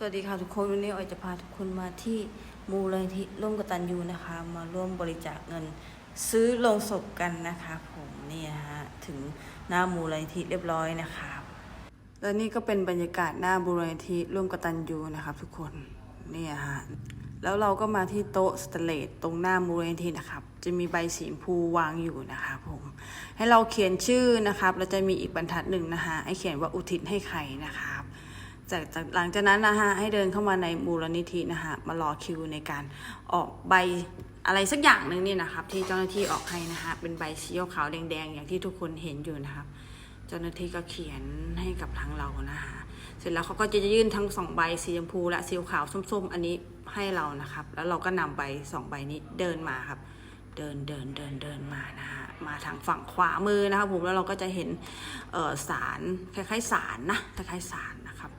สวัสดีค่ะทุกคนวันนี้ออยจะพาทุกคนมาที่มูลนิธิร่วมกตันยูนะคะ มาร่วมบริจาคเงินซื้อลงศพกันนะคะผมนี่ฮะถึงหน้ามูลนิธิเรียบร้อยนะคะและนี่ก็เป็นบรรยากาศหน้ามูลนิธิร่วมกตันยูนะครับ ทุกคนนี่ฮะแล้วเราก็มาที่โต๊ะสเตเลสตรงหน้ามูลนิธินะครับ จะมีใบสีพูวางอยู่นะคะผมให้เราเขียนชื่อนะครับแล้วจะมีอีกบรรทัดหนึ่งนะคะให้เขียนว่าอุทิศให้ใครนะครับ จากจากหลังจากนั้นนะฮะให้เดินเข้ามาในมูลนิธินะฮะมารอคิวในการออกใบอะไรสักอย่างหนึ่งนี่นะครับ ที่เจ้าหน้าที่ออกให้นะฮะเป็นใบสีขาวแดงๆ อย่างที่ทุกคนเห็นอยู่นะครับ เจ้าหน้าที่ก็เขียนให้กับทางเรานะฮะเสร็จแล้วเขาก็จะยื่นทั้งสองใบสีชมพูและสีขาวส้ม ๆ อันนี้ให้เรานะครับ แล้วเราก็นำใบสองใบนี้เดินมาครับ เดินเดินเดินเดินมานะฮะ มาทางฝั่งขวามือนะครับผมแล้วเราก็จะเห็นสารคล้ายๆสารนะคล้ายๆสารนะครับ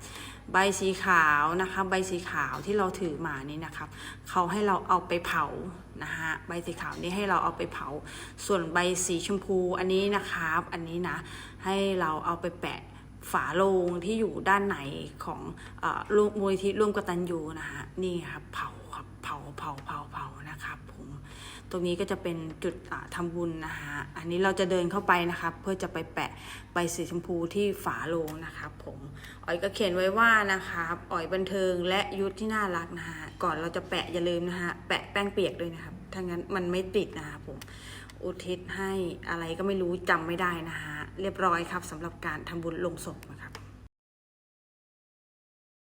ใบสีขาวนะคะใบสีขาวที่เราถือมานี่นะครับเขาให้เราเอาไปเผานะฮะใบสีขาวนี้ให้เราเอาไปเผา ส่วนใบสีชมพูอันนี้นะครับ อันนี้นะให้เราเอาไปแปะฝาโลงที่อยู่ด้านในของเอ่อร่วมมูลนิธิร่วมกตัญญูนะฮะนี่ครับเผาครับเผาเผาเผาเผานะครับผม ตรงนี้ก็จะเป็นจุดอ่าทำบุญนะคะอันนี้เราจะเดินเข้าไปนะครับ เพื่อจะไปแปะใบสีชมพูที่ฝาโลงนะครับผมอ๋อยก็เขียนไว้ว่านะครับอ๋อยบันเทิงและยุทธที่น่ารักนะฮะก่อนเราจะแปะอย่าลืมนะฮะแปะแป้งเปียกด้วยนะครับถ้างั้นมันไม่ติดนะครับผมอุทิศให้อะไรก็ไม่รู้จำไม่ได้นะฮะเรียบร้อยครับสำหรับการทำบุญลงศพนะครับ